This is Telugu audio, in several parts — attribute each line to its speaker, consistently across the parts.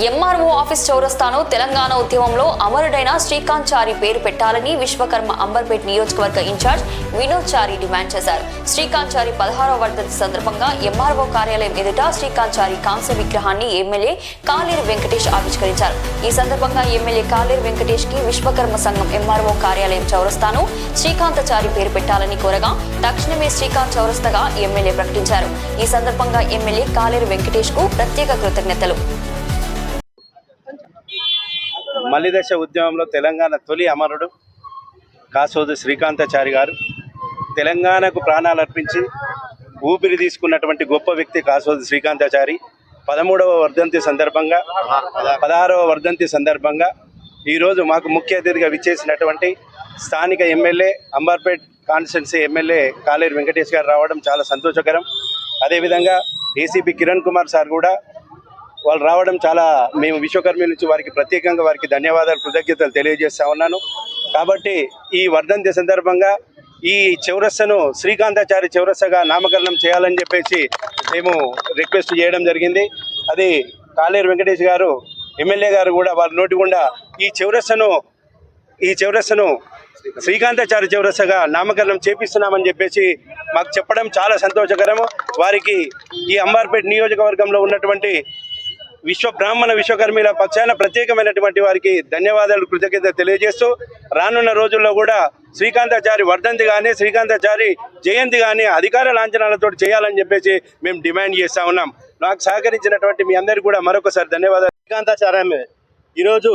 Speaker 1: ఎంఆర్ఓ ఆఫీస్ చౌరస్తాను తెలంగాణ ఉద్యమంలో అమరుడైన శ్రీకాంత్ చారి పేరు పెట్టాలని విశ్వకర్మ అంబర్పేట్ నియోజకవర్గ ఇన్ఛార్జ్ వినోద్ చారి డిమాండ్ చేశారు. శ్రీకాంత్ చారి పదహారవ వర్ధంతి సందర్భంగా ఎంఆర్ఓ కార్యాలయం ఎదుట శ్రీకాంత్ చారి కాంస్య విగ్రహాన్ని ఎమ్మెల్యే కాలేరు వెంకటేష్ ఆవిష్కరించారు. ఈ సందర్భంగా ఎమ్మెల్యే కాలేరు వెంకటేష్కి విశ్వకర్మ సంఘం ఎంఆర్ఓ కార్యాలయం చౌరస్తాను శ్రీకాంత్ చారి పేరు పెట్టాలని కోరగా తక్షణమే శ్రీకాంత్ చౌరస్తగా ఎమ్మెల్యే ప్రకటించారు. ఈ సందర్భంగా ఎమ్మెల్యే కాలేరు వెంకటేష్కు ప్రత్యేక కృతజ్ఞతలు.
Speaker 2: మల్లిదశ ఉద్యమంలో తెలంగాణ తొలి అమరుడు కాసోదు శ్రీకాంతాచారి గారు. తెలంగాణకు ప్రాణాలు అర్పించి ఊపిరి తీసుకున్నటువంటి గొప్ప వ్యక్తి కాసోదు శ్రీకాంతాచారి. పదమూడవ వర్ధంతి సందర్భంగా పదహారవ వర్ధంతి సందర్భంగా ఈరోజు మాకు ముఖ్య అతిథిగా విచ్చేసినటువంటి స్థానిక ఎమ్మెల్యే అంబర్పేట్ కాన్స్టిట్యున్సీ ఎమ్మెల్యే కాలేరు వెంకటేష్ గారు రావడం చాలా సంతోషకరం. అదేవిధంగా ఏసీపీ కిరణ్ కుమార్ సార్ కూడా వాళ్ళు రావడం చాలా మేము విశ్వకర్మి నుంచి వారికి ప్రత్యేకంగా వారికి ధన్యవాదాలు కృతజ్ఞతలు తెలియజేస్తా ఉన్నాను. కాబట్టి ఈ వర్ధంతి సందర్భంగా ఈ చౌరస్సను శ్రీకాంతాచారి చౌరస్సగా నామకరణం చేయాలని చెప్పేసి మేము రిక్వెస్ట్ చేయడం జరిగింది. అది కాలేరు వెంకటేష్ గారు ఎమ్మెల్యే గారు కూడా వారి నోటి గుండా ఈ చౌరస్సను ఈ చౌరస్సను శ్రీకాంతాచారి చౌరస్సగా నామకరణం చేపిస్తున్నామని చెప్పేసి మాకు చెప్పడం చాలా సంతోషకరము. వారికి ఈ అంబార్పేట్ నియోజకవర్గంలో ఉన్నటువంటి విశ్వ బ్రాహ్మణ విశ్వకర్మిల పక్షాన ప్రత్యేకమైనటువంటి వారికి ధన్యవాదాలు కృతజ్ఞత తెలియజేస్తూ రానున్న రోజుల్లో కూడా శ్రీకాంతాచారి వర్ధంతి కానీ శ్రీకాంతాచారి జయంతి కానీ అధికార లాంఛనాలతో చేయాలని చెప్పేసి మేము డిమాండ్ చేస్తా ఉన్నాం. నాకు సహకరించినటువంటి మీ అందరికీ కూడా మరొకసారి ధన్యవాదాలు.
Speaker 3: శ్రీకాంతాచార్య ఈరోజు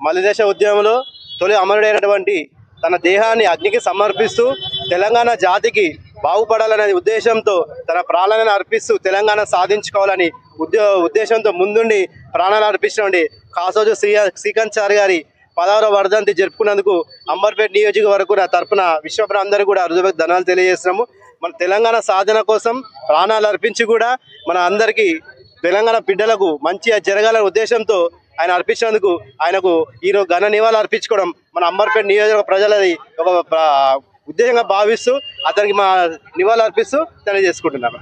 Speaker 3: మలిదేశ ఉద్యమంలో తొలి అమరుడైనటువంటి తన దేహాన్ని అగ్నికి సమర్పిస్తూ తెలంగాణ జాతికి బాగుపడాలనే ఉద్దేశంతో తన ప్రాణాలను అర్పిస్తూ తెలంగాణ సాధించుకోవాలని ఉద్యో ఉద్దేశంతో ముందుండి ప్రాణాలు అర్పించండి కాసోజు శ్రీ శ్రీకాంత్ సార్ గారి పదహారవ వర్ధంతి జరుపుకున్నందుకు అంబర్పేట్ నియోజకవర్గం తరపున విశ్వప్ర అందరూ కూడా అరుదుకు ధనాలు తెలియజేస్తున్నాము. మన తెలంగాణ సాధన కోసం ప్రాణాలు అర్పించి కూడా మన అందరికీ తెలంగాణ బిడ్డలకు మంచిగా జరగాలనే ఉద్దేశంతో ఆయన అర్పించినందుకు ఆయనకు ఈరోజు ఘన నివాళులు అర్పించుకోవడం మన అంబర్పేట నియోజక ప్రజలది ఒక ఉద్దేశంగా భావిస్తూ అతనికి మా నివాళులు అర్పిస్తూ తెలియజేసుకుంటున్నాను.